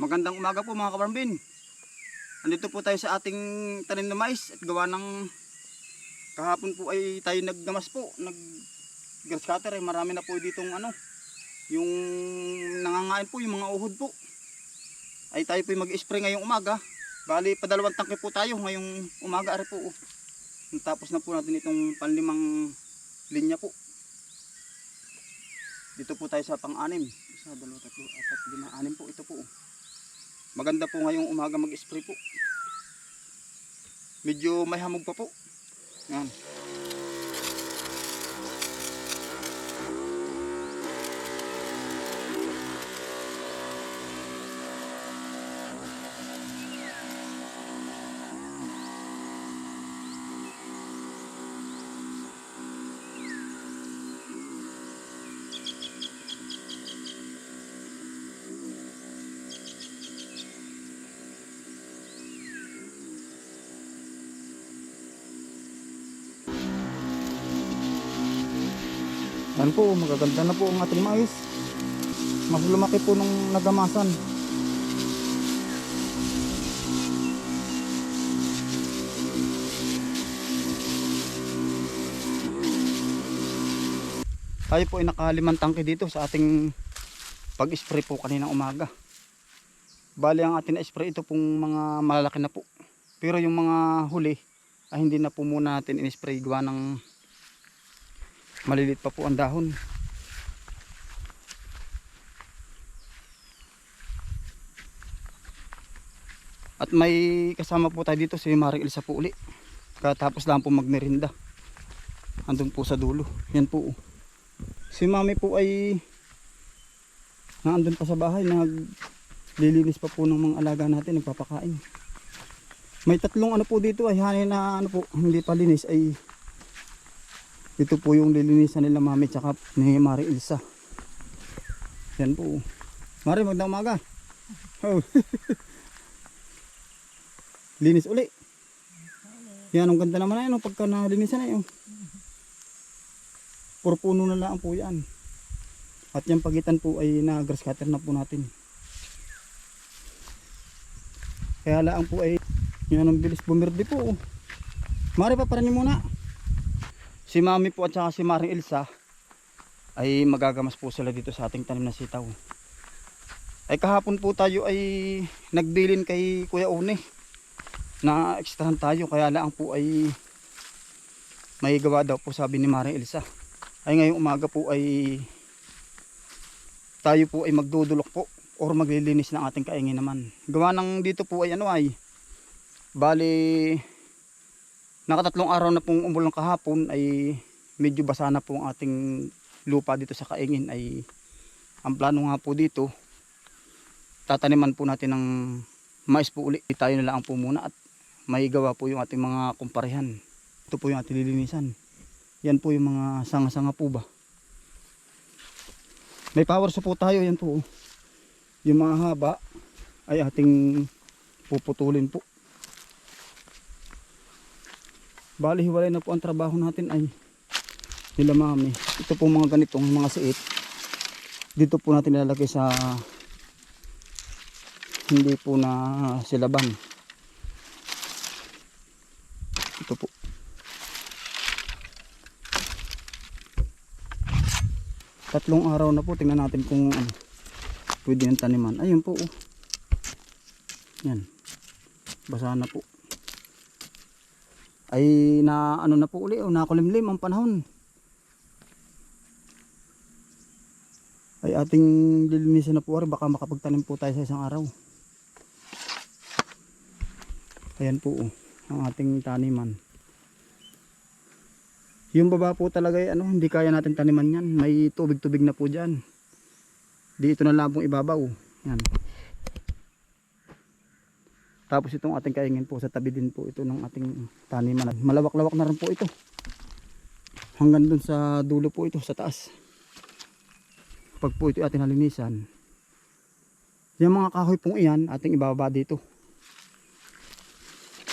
Magandang umaga po mga kabarambin. Andito po tayo sa ating tanim na mais at gawa ng kahapon po ay tayo naggamas po, nag grass cutter ay marami na po ditong ano, yung nangangain po yung mga uhod po. Ay tayo po mag-spray ngayong umaga. Bali padalawang tangke po tayo ngayong umaga ari po. oh. Tapos na po natin itong panlimang linya po. Dito po tayo sa pang-anim. Isa, dalawa, tatlo, apat, lima, anim po. Ito po. Maganda po ngayong umaga mag-spray po. Medyo may hamog pa po. Yan. Yan po, magaganda na po ang ating mais. Mas lumaki po nung nagamasan. Tayo po ay nakalimang tangke dito sa ating pag-spray po kaninang umaga. Bali ang ating na-spray ito pong mga malalaki na po. Pero yung mga huli ay hindi na po muna natin in-spray gawa ng malilit pa po ang dahon. At may kasama po tayo dito si Maring Elsa po uli. Katapos lang po magmerinda. Andun po sa dulo. Yan po. Si mami po ay naandun pa sa bahay. Naglilinis pa po ng mga alaga natin. Nagpapakain. May tatlong ano po dito ay hanin na ano po hindi pa linis ay ito po yung lilinisan nila mami tsaka ni Mari Ilsa. Yan po. Mari, magandang umaga. Oh. Linis uli. Yan, ang ganda naman na yun. oh, Pagka nalinisan na yun. Puro puno na lang po yan. At yung pagitan po ay na-grass cutter na po natin. Kaya lang po ay yan ang bilis bumirdi po. Mari, paparan niyo muna. Si Mami po at saka si Maring Elsa ay magagamas po sila dito sa ating tanim na sitaw. Ay kahapon po tayo ay nagbilin kay Kuya Une na ekstrahan tayo kaya lang po ay may gawa daw po sabi ni Maring Elsa. Ay ngayong umaga po ay tayo po ay magdudulok po or maglilinis ng ating kaingin naman. Gawa ng dito po ay ano ay bali nakatatlong araw na pong umulan kahapon ay medyo basa na po ang ating lupa dito sa Kaingin ay ang plano nga po dito tataniman po natin ng mais po uli. Tayo na lang po muna at may gawa po yung ating mga kumparehan. Ito po yung ating lilinisan. Yan po yung mga sanga-sanga po ba? May power so po tayo yan po. Yung mga haba ay ating puputulin po Bali, hiwalay na po ang trabaho natin ay nila mami. Ito po mga ganitong mga siit. Dito po natin nilalagay sa hindi po na silaban. Ito po. Tatlong araw na po. Tingnan natin kung ano, pwede yung taniman. Ayun po. Oh. Yan. Basa na po ay na ano na po uli o nakulimlim ang panahon. Ay ating lilinisan na po ari baka makapagtanim po tayo sa isang araw. Ayan po oh, ang ating taniman. Yung baba po talaga ay ano hindi kaya natin taniman yan. May tubig tubig na po dyan. Dito na lang pong ibabaw. Yan tapos itong ating kaingin po sa tabi din po ito ng ating taniman. Malawak-lawak na rin po ito. Hanggang dun sa dulo po ito sa taas. Pag po ito ating nalinisan. Yung mga kahoy pong iyan ating ibababa dito.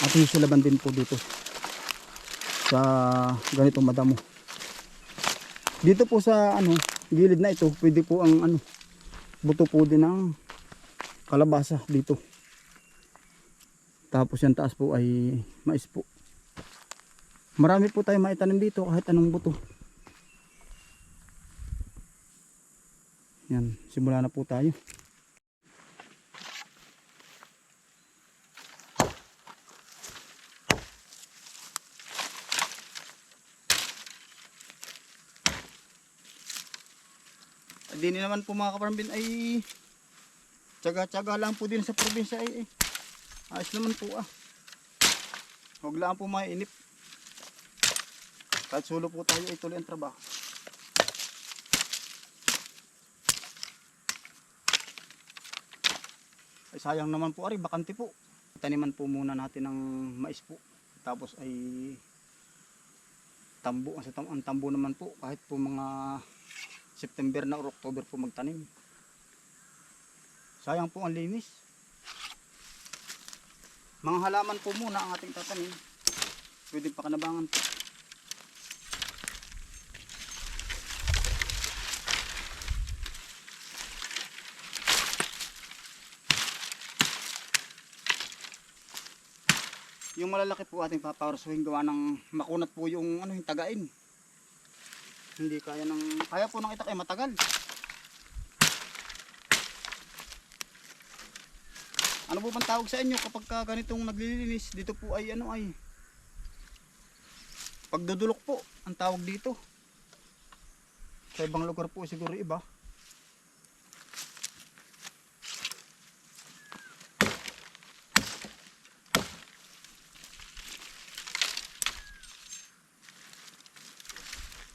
Ating sulaban din po dito. Sa ganitong madamo. Dito po sa ano, gilid na ito, pwede po ang ano, buto po din ng kalabasa dito. Tapos yung taas po ay mais po. Marami po tayo maitanim dito kahit anong buto. Yan, simula na po tayo. Hindi naman po mga kaparambin ay tsaga-tsaga lang po din sa probinsya ay eh. Ayos naman po ah. Huwag lang po mainip. Kahit sulo po tayo ay tuloy ang trabaho. Ay sayang naman po ari, bakante po. Taniman po muna natin ng mais po. Tapos ay tambo. Ang, tam- ang tambo naman po kahit po mga September na or October po magtanim. Sayang po ang linis. Mga halaman po muna ang ating tatanim. Pwede pa kanabangan po. Yung malalaki po ating papawarsuhin gawa ng makunat po yung ano yung tagain. Hindi kaya ng kaya po ng itak ay matagal. Ano po bang tawag sa inyo kapag ka ganitong naglilinis? Dito po ay ano ay pagdudulok po ang tawag dito. Sa ibang lugar po siguro iba.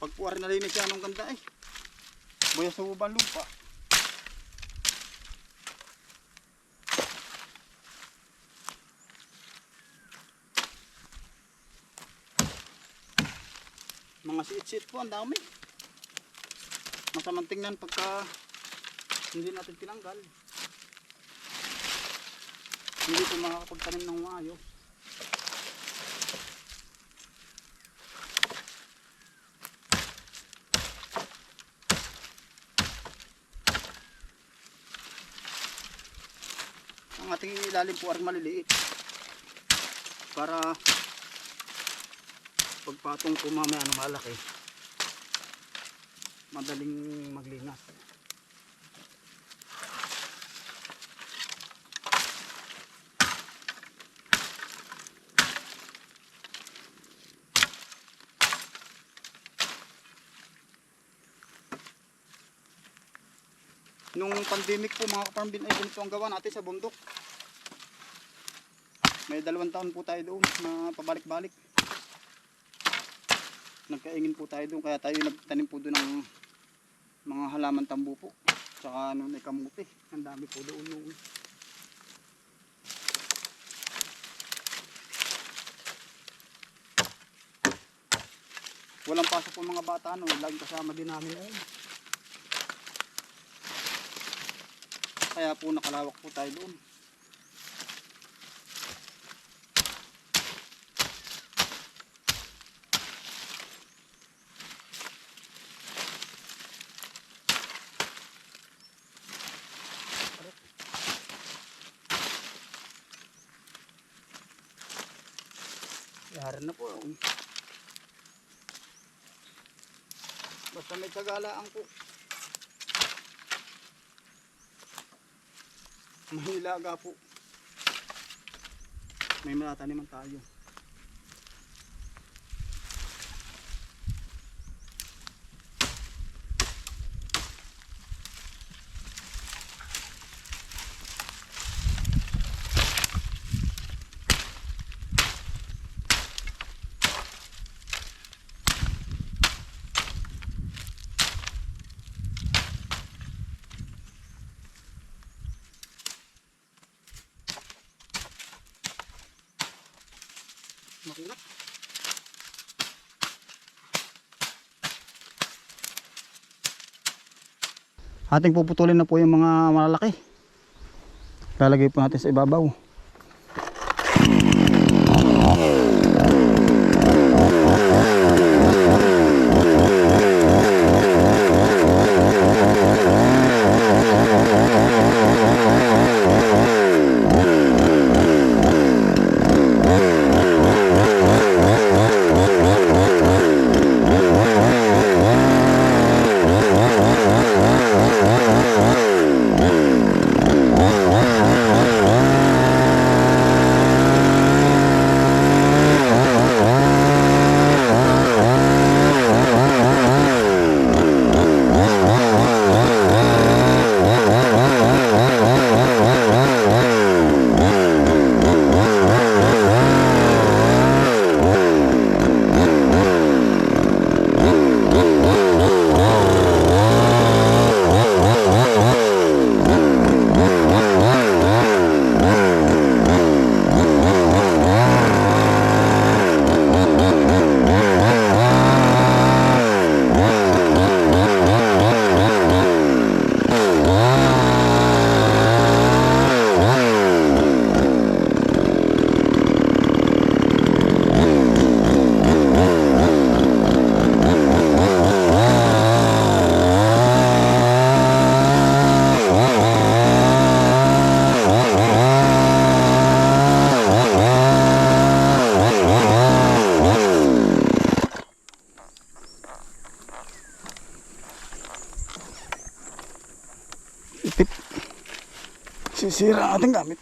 Pag po rin yan ang ganda eh. Buya sa ubang lupa. Mga sit-sit po ang dami. Masamang tingnan pagka hindi natin tinanggal. Hindi po makakapagtanim ng maayos. ang ating ilalim po ay maliliit para pagpatong po mamaya ng malaki madaling maglinas Nung pandemic po mga kaparambin ay ganito ang gawa natin sa bundok. May dalawang taon po tayo doon na pabalik-balik. Nagkaingin po tayo doon kaya tayo nagtanim po doon ng mga halaman tambo po. Tsaka noon ay kamuti. Ang dami po doon noon. Walang pasok po mga bata no, laging kasama din namin noon. Kaya po nakalawak po tayo doon. Yari na po. Basta may tagalaan po. Mahilaga po. May matataniman tayo. Makunat. Ating puputulin na po yung mga malalaki. Lalagay po natin sa ibabaw. Sisira ang ating gamit.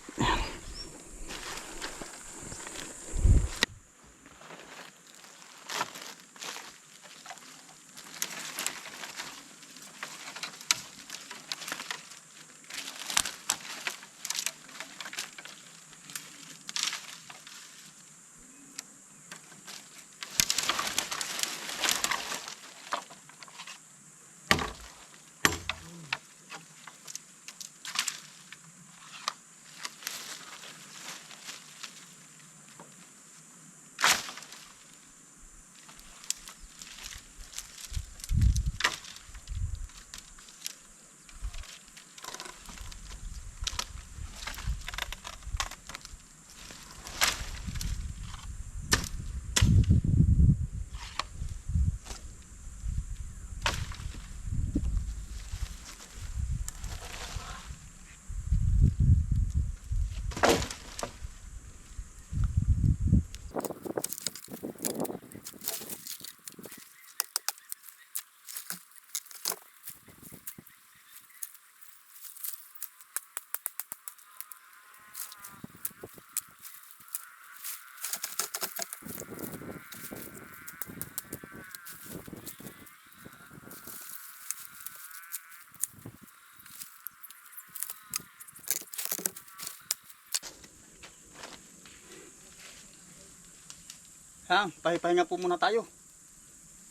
Ha, pahipahinga po muna tayo.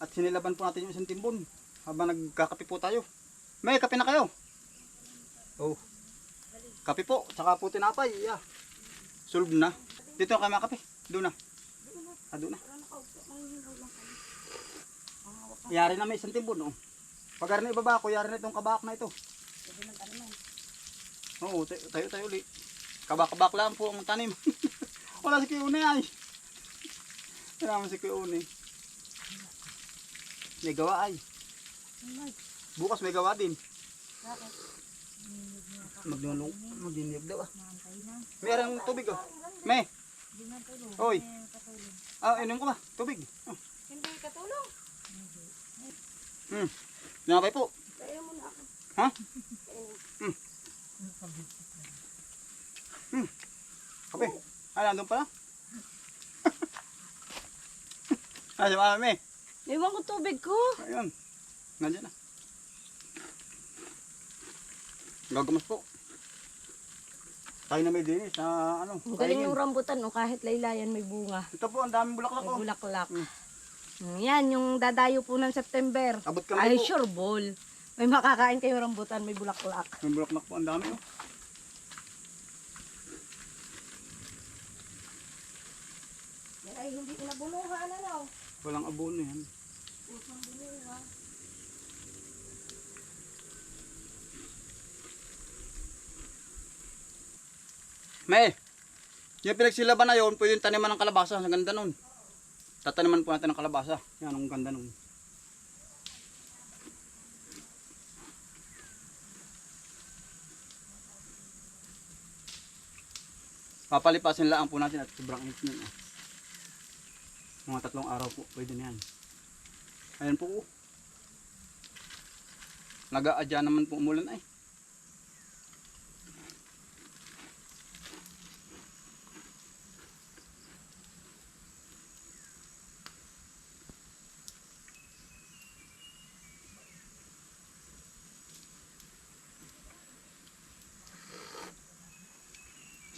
At sinilaban po natin yung isang timbon habang nagkakape po tayo. May kape na kayo. Oh. Kape po, tsaka po tinapay. Yeah. Solve na. Dito na kayo mga kape. Doon na. Ah, doon na. Yari na may isang timbon, oh. Pag na ibaba ko, yari na itong kabak na ito. Oo, tayo tayo, ulit. Kabak-kabak lang po ang tanim. Wala si Une ay. Wala naman si Kuya. May gawa ay. Bukas may gawa din. Magnulong, magdinig daw ah. Meron tubig oh. May. Oy. Ah, inom ko ba? Tubig. Oh. Hindi katulong. Hmm. Nakapay po. Kaya mo na ako. Ha? Hmm. Hmm. Kape. Ay, nandun pala. Ay, si Mami. Iwan ko tubig ko. Ayun. Nandiyan na. Gagamas po. Tayo na may dinis na ano. Ang galing ng rambutan, no? kahit laylayan may bunga. Ito po, ang daming bulaklak May ko. bulaklak. Mm. Mm, Yan, yung dadayo po ng September. Abot kami Ay, po. sure ball. May makakain kayo rambutan, may bulaklak. May bulaklak po, ang dami oh. Ay hindi inabunuhan, ano? Walang abono yan. May, yung pinagsilaban na yun, pwede yung taniman ng kalabasa. Ang ganda nun. Tataniman po natin ng kalabasa. Yan, ang ganda nun. Papalipasin lang po natin at sobrang init nun. ah. Mga tatlong araw po, pwede na yan. Ayan po. oh. Nag-aadya naman po umulan ay.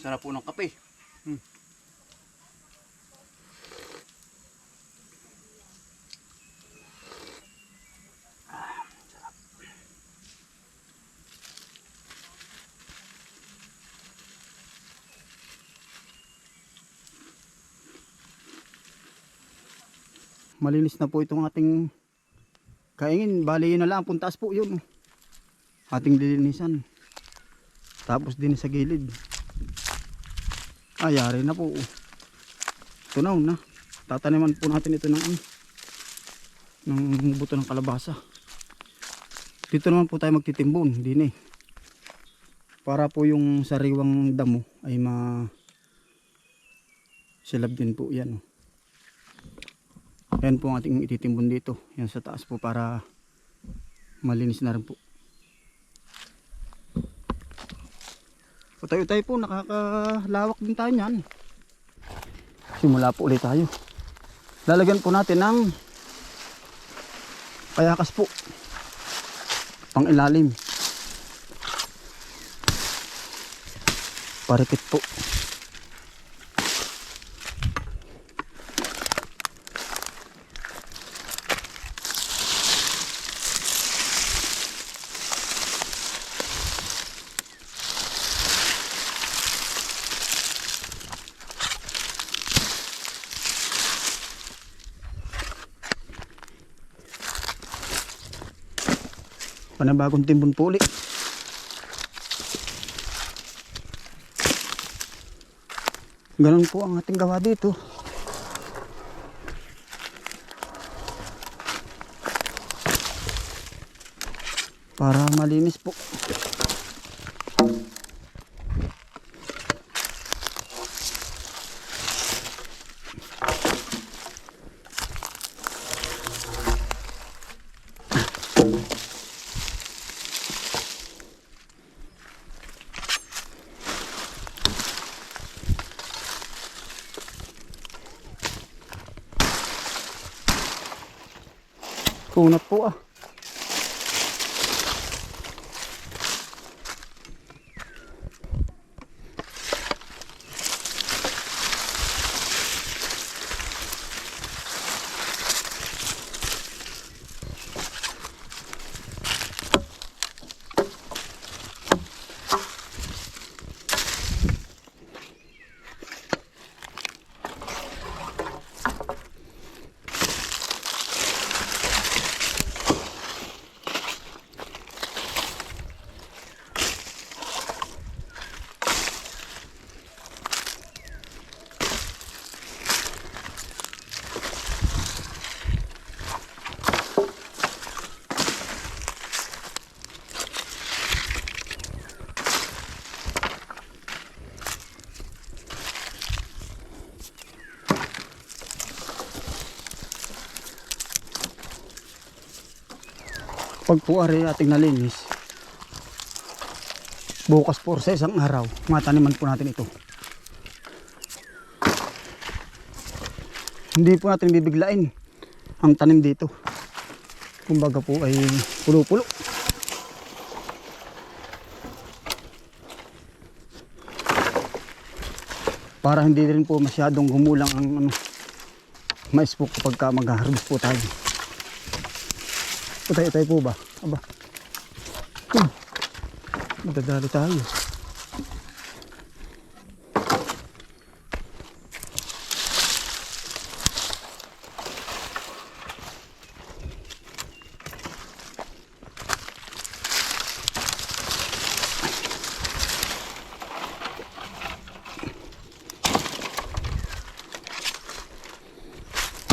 Sarap po ng kape. Malinis na po itong ating kaingin. Bali yun na lang. Puntaas po yun. Ating lilinisan. Tapos din sa gilid. Ayari na po. Tunaw na. Tataniman po natin ito ng ng buto ng kalabasa. Dito naman po tayo magtitimbon. Din eh. Para po yung sariwang damo ay ma silab din po yan. oh. Yan po ang ating ititimbon dito. Yan sa taas po para malinis na rin po. Utay-utay po, nakakalawak din tayo niyan. Simula po ulit tayo. Lalagyan po natin ng kayakas po. Pang ilalim. Parikit po. Panabagong timbon po ulit. Ganun po ang ating gawa dito. Para malinis po. Kunat po ah. Pag po ari ating nalinis, bukas po sa isang araw, mataniman po natin ito. Hindi po natin bibiglain ang tanim dito. Kumbaga po ay pulo-pulo. Para hindi rin po masyadong gumulang ang ano, mais po kapag ka mag-harvest po tayo. Utay-utay po ba? Aba. Hmm. Madadali tayo.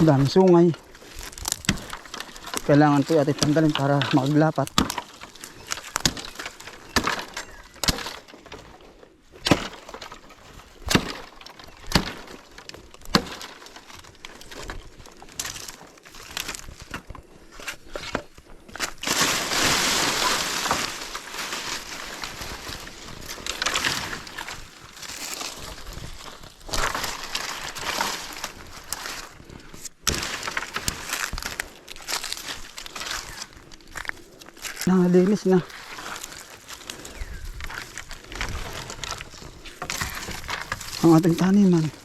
Ang daming sungay kailangan po natin tanggalin para makaglapat Nakalinis na. Ang ating taniman.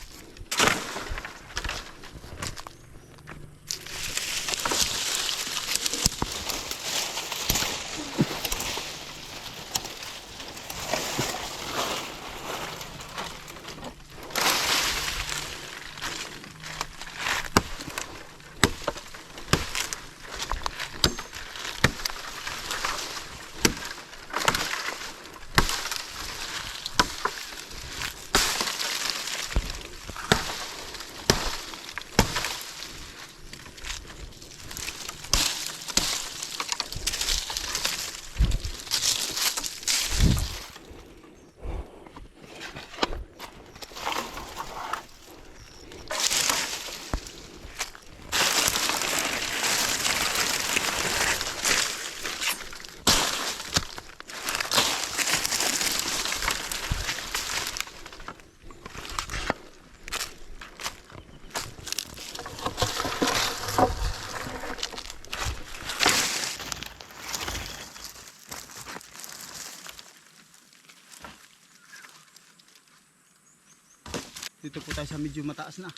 Dito po tayo sa medyo mataas na.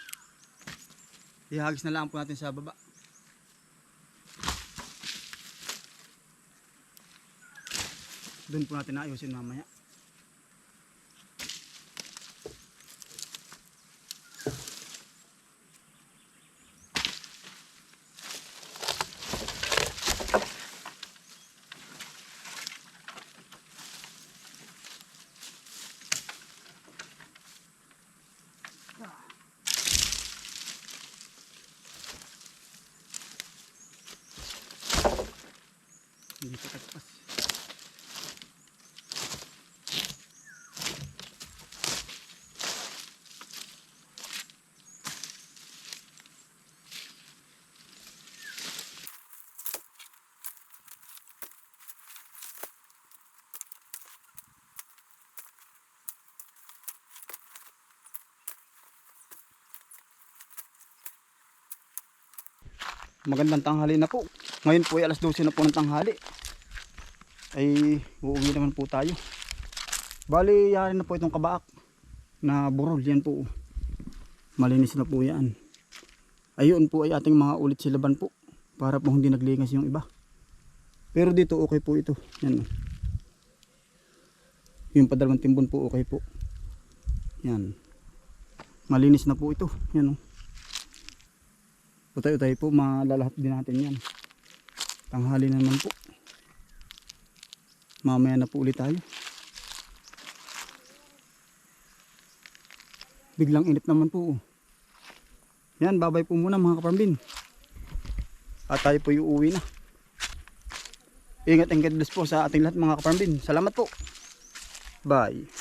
Ihagis na lang po natin sa baba. Doon po natin ayusin mamaya. Hindi pa tagpas. Magandang tanghali na po. Ngayon po ay alas 12 na po ng tanghali. Ay uuwi naman po tayo. Bali, yari na po itong kabaak na burol. Yan po. Malinis na po yan. Ayun po ay ating mga ulit silaban po. Para po hindi naglingas yung iba. Pero dito okay po ito. Yan. Yung padalawang timbon po okay po. Yan. Malinis na po ito. Yan o. Utay-utay po, malalahat din natin yan. Tanghali na naman po. Mamaya na po ulit tayo. Biglang init naman po. Yan, babay po muna mga kaparambin. At tayo po uuwi na. Ingat bless po sa ating lahat mga kaparambin. Salamat po. Bye.